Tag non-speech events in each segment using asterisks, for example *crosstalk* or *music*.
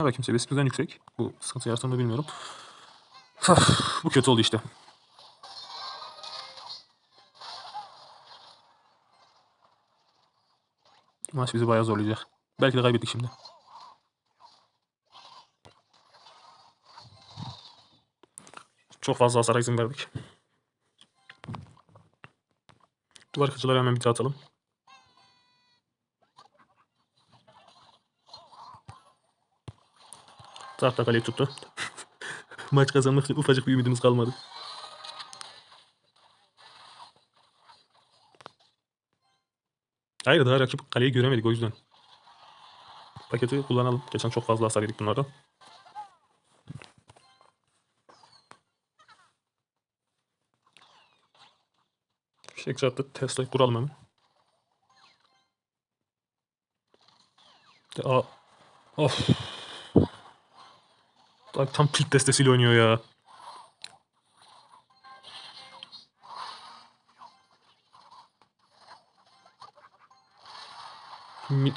Rakip seviyesi bizden yüksek. Bu sıkıntı yaratır mı bilmiyorum. Bu kötü oldu işte. Maç bizi bayağı zorlayacak. Belki de kaybettik şimdi. Çok fazla hasara izin verdik. Duvar kıcıları hemen bir atalım. Tahta kaleyi tuttu. *laughs* Maç kazanmak için ufacık bir ümidimiz kalmadı. Hayır daha rakip kaleyi göremedik o yüzden. Paketi kullanalım. Geçen çok fazla hasar yedik bunlardan. Fişek çarptı. Tesla'yı kuralım hemen. Aa. Of. Abi tam Türk destesiyle oynuyor ya.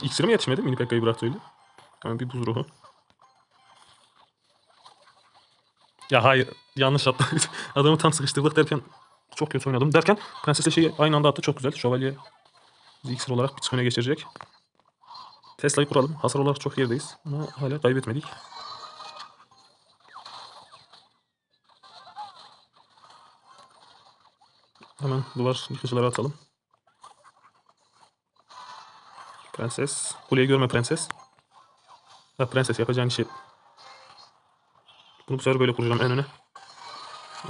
İksiri mi yetişmedi? Mini Pekka'yı bıraktı öyle. Hemen bir buz ruhu. Ya hayır. Yanlış yaptım. *laughs* Adamı tam sıkıştırdık derken çok kötü oynadım. Derken Prenses'le şeyi aynı anda attı. Çok güzel. Şövalye iksir olarak bir öne geçirecek. Tesla'yı kuralım. Hasar olarak çok gerideyiz. Ama hala kaybetmedik. Hemen duvar yıkıcıları atalım. Prenses. Kuleyi görme prenses. Ha prenses yapacağın işi. Bunu bu sefer böyle kuracağım en öne.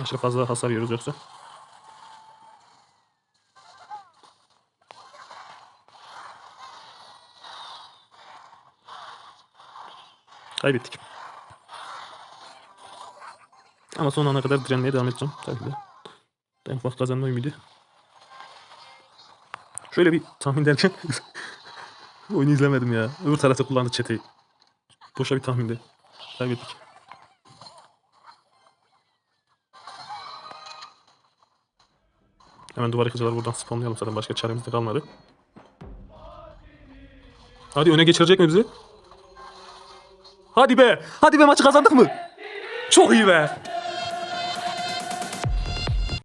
Aşırı fazla hasar yiyoruz yoksa. Kaybettik. Ama son ana kadar direnmeye devam edeceğim. Tabii ki de. En ufak kazanma ümidi. Şöyle bir tahmin derken *laughs* oyunu izlemedim ya. Öbür tarafta kullandı çeteyi. Boşa bir tahmindi. Kaybettik. Hemen duvar yıkıcıları buradan spawnlayalım zaten başka çaremiz de kalmadı. Hadi öne geçirecek mi bizi? Hadi be! Hadi be maçı kazandık mı? Çok iyi be!